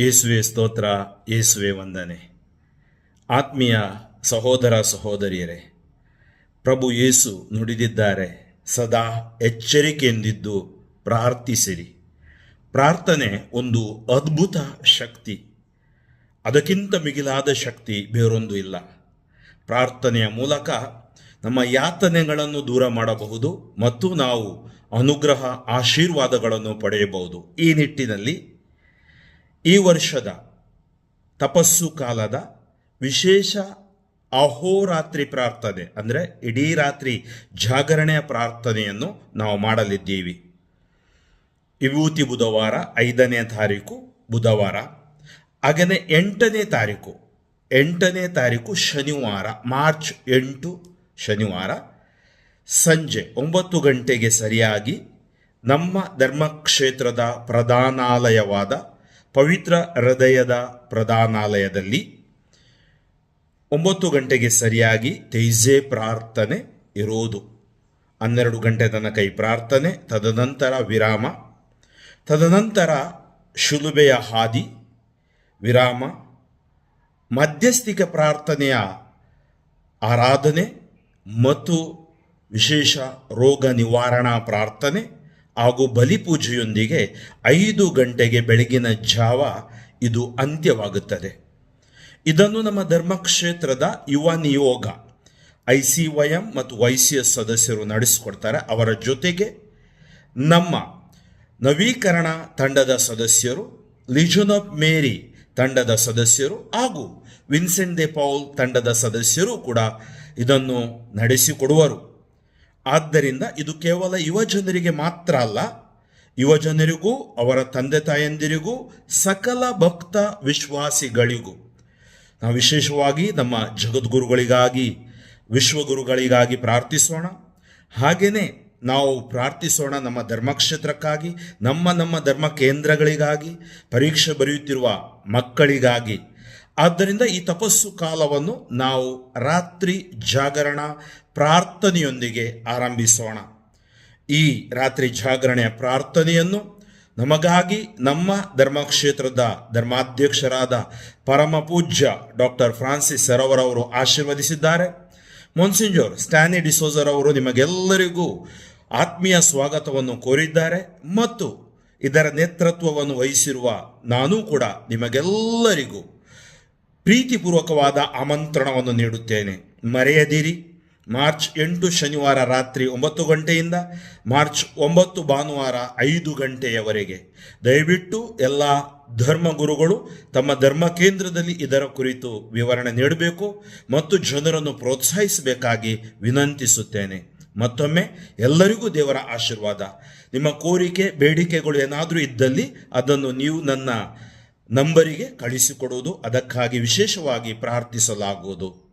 ಯೇಸುವೆ ಸ್ತೋತ್ರ, ಯೇಸುವೆ ವಂದನೆ. ಆತ್ಮೀಯ ಸಹೋದರ ಸಹೋದರಿಯರೇ, ಪ್ರಭು ಯೇಸು ನುಡಿದಿದ್ದಾರೆ, ಸದಾ ಎಚ್ಚರಿಕೆಯಿಂದಿದ್ದು ಪ್ರಾರ್ಥಿಸಿರಿ. ಪ್ರಾರ್ಥನೆ ಒಂದು ಅದ್ಭುತ ಶಕ್ತಿ. ಅದಕ್ಕಿಂತ ಮಿಗಿಲಾದ ಶಕ್ತಿ ಬೇರೊಂದು ಇಲ್ಲ. ಪ್ರಾರ್ಥನೆಯ ಮೂಲಕ ನಮ್ಮ ಯಾತನೆಗಳನ್ನು ದೂರ ಮಾಡಬಹುದು ಮತ್ತು ನಾವು ಅನುಗ್ರಹ, ಆಶೀರ್ವಾದಗಳನ್ನು ಪಡೆಯಬಹುದು. ಈ ನಿಟ್ಟಿನಲ್ಲಿ ಈ ವರ್ಷದ ತಪಸ್ಸು ಕಾಲದ ವಿಶೇಷ ಅಹೋರಾತ್ರಿ ಪ್ರಾರ್ಥನೆ, ಅಂದರೆ ಇಡೀ ರಾತ್ರಿ ಜಾಗರಣೆಯ ಪ್ರಾರ್ಥನೆಯನ್ನು ನಾವು ಮಾಡಲಿದ್ದೀವಿ. ವಿಭೂತಿ ಬುಧವಾರ, ಐದನೇ ತಾರೀಕು ಬುಧವಾರ. ಹಾಗೆಯೇ ಎಂಟನೇ ತಾರೀಕು ಎಂಟನೇ ತಾರೀಕು ಶನಿವಾರ, ಮಾರ್ಚ್ ಎಂಟು ಶನಿವಾರ. ಸಂಜೆ ಒಂಬತ್ತು ಗಂಟೆಗೆ ಸರಿಯಾಗಿ ನಮ್ಮ ಧರ್ಮಕ್ಷೇತ್ರದ ಪ್ರಧಾನಾಲಯವಾದ ಪವಿತ್ರ ಹೃದಯದ ಪ್ರಧಾನಾಲಯದಲ್ಲಿ ಒಂಬತ್ತು ಗಂಟೆಗೆ ಸರಿಯಾಗಿ ತೈಜೆ ಪ್ರಾರ್ಥನೆ ಇರೋದು. ಹನ್ನೆರಡು ಗಂಟೆ ತನಕ ಈ ಪ್ರಾರ್ಥನೆ, ತದನಂತರ ವಿರಾಮ, ತದನಂತರ ಶುಲುಬೆಯ ಹಾದಿ, ವಿರಾಮ, ಮಧ್ಯಸ್ಥಿಕ ಪ್ರಾರ್ಥನೆಯ ಆರಾಧನೆ ಮತ್ತು ವಿಶೇಷ ರೋಗ ನಿವಾರಣಾ ಪ್ರಾರ್ಥನೆ ಹಾಗೂ ಬಲಿಪೂಜೆಯೊಂದಿಗೆ ಐದು ಗಂಟೆಗೆ ಬೆಳಗಿನ ಜಾವ ಇದು ಅಂತ್ಯವಾಗುತ್ತದೆ. ಇದನ್ನು ನಮ್ಮ ಧರ್ಮಕ್ಷೇತ್ರದ ಯುವ ನಿಯೋಗ ಐ ಸಿ ವೈ ಎಂ ಮತ್ತು ವೈ ಸಿ ಎಸ್ ಸದಸ್ಯರು ನಡೆಸಿಕೊಡ್ತಾರೆ. ಅವರ ಜೊತೆಗೆ ನಮ್ಮ ನವೀಕರಣ ತಂಡದ ಸದಸ್ಯರು, ಲಿಜನ್ ಆಫ್ ಮೇರಿ ತಂಡದ ಸದಸ್ಯರು ಹಾಗೂ ವಿನ್ಸೆಂಟ್ ದೆ ಪೌಲ್ ತಂಡದ ಸದಸ್ಯರು ಕೂಡ ಇದನ್ನು ನಡೆಸಿಕೊಡುವರು. ಆದ್ದರಿಂದ ಇದು ಕೇವಲ ಯುವ ಜನರಿಗೆ ಮಾತ್ರ ಅಲ್ಲ, ಯುವ ಜನರಿಗೂ, ಅವರ ತಂದೆ ತಾಯಂದಿರಿಗೂ, ಸಕಲ ಭಕ್ತ ವಿಶ್ವಾಸಿಗಳಿಗೂ. ನಾವು ವಿಶೇಷವಾಗಿ ನಮ್ಮ ಜಗದ್ಗುರುಗಳಿಗಾಗಿ, ವಿಶ್ವಗುರುಗಳಿಗಾಗಿ ಪ್ರಾರ್ಥಿಸೋಣ. ಹಾಗೆಯೇ ನಾವು ಪ್ರಾರ್ಥಿಸೋಣ ನಮ್ಮ ಧರ್ಮಕ್ಷೇತ್ರಕ್ಕಾಗಿ, ನಮ್ಮ ನಮ್ಮ ಧರ್ಮ ಕೇಂದ್ರಗಳಿಗಾಗಿ ಪರೀಕ್ಷೆ ಬರೆಯುತ್ತಿರುವ ಮಕ್ಕಳಿಗಾಗಿ. ಆದ್ದರಿಂದ ಈ ತಪಸ್ಸು ಕಾಲವನ್ನು ನಾವು ರಾತ್ರಿ ಜಾಗರಣ ಪ್ರಾರ್ಥನೆಯೊಂದಿಗೆ ಆರಂಭಿಸೋಣ. ಈ ರಾತ್ರಿ ಜಾಗರಣೆಯ ಪ್ರಾರ್ಥನೆಯನ್ನು ನಮಗಾಗಿ ನಮ್ಮ ಧರ್ಮಕ್ಷೇತ್ರದ ಧರ್ಮಾಧ್ಯಕ್ಷರಾದ ಪರಮ ಪೂಜ್ಯ ಡಾಕ್ಟರ್ ಫ್ರಾನ್ಸಿಸ್ ಸರೋವರ್ ಆಶೀರ್ವದಿಸಿದ್ದಾರೆ. ಮೊನ್ಸಿಂಜೋರ್ ಸ್ಟ್ಯಾನಿ ಡಿಸೋಜರ್ ಅವರು ನಿಮಗೆಲ್ಲರಿಗೂ ಆತ್ಮೀಯ ಸ್ವಾಗತವನ್ನು ಕೋರಿದ್ದಾರೆ ಮತ್ತು ಇದರ ನೇತೃತ್ವವನ್ನು ವಹಿಸಿರುವ ನಾನೂ ಕೂಡ ನಿಮಗೆಲ್ಲರಿಗೂ ಪ್ರೀತಿಪೂರ್ವಕವಾದ ಆಮಂತ್ರಣವನ್ನು ನೀಡುತ್ತೇನೆ. ಮರೆಯದಿರಿ. ಮಾರ್ಚ್ ಎಂಟು ಶನಿವಾರ ರಾತ್ರಿ ಒಂಬತ್ತು ಗಂಟೆಯಿಂದ ಮಾರ್ಚ್ ಒಂಬತ್ತು ಭಾನುವಾರ ಐದು ಗಂಟೆಯವರೆಗೆ. ದಯವಿಟ್ಟು ಎಲ್ಲ ಧರ್ಮಗುರುಗಳು ತಮ್ಮ ಧರ್ಮ ಕೇಂದ್ರದಲ್ಲಿ ಇದರ ಕುರಿತು ವಿವರಣೆ ನೀಡಬೇಕು ಮತ್ತು ಜನರನ್ನು ಪ್ರೋತ್ಸಾಹಿಸಬೇಕಾಗಿ ವಿನಂತಿಸುತ್ತೇನೆ. ಮತ್ತೊಮ್ಮೆ ಎಲ್ಲರಿಗೂ ದೇವರ ಆಶೀರ್ವಾದ. ನಿಮ್ಮ ಕೋರಿಕೆ, ಬೇಡಿಕೆಗಳು ಏನಾದರೂ ಇದ್ದಲ್ಲಿ ಅದನ್ನು ನೀವು ನನ್ನ ನಂಬರಿಗೆ ಕಳಿಸಿಕೊಡುವುದು ಅದಕ್ಕಾಗಿ ವಿಶೇಷವಾಗಿ ಪ್ರಾರ್ಥಿಸಲಾಗುವುದು.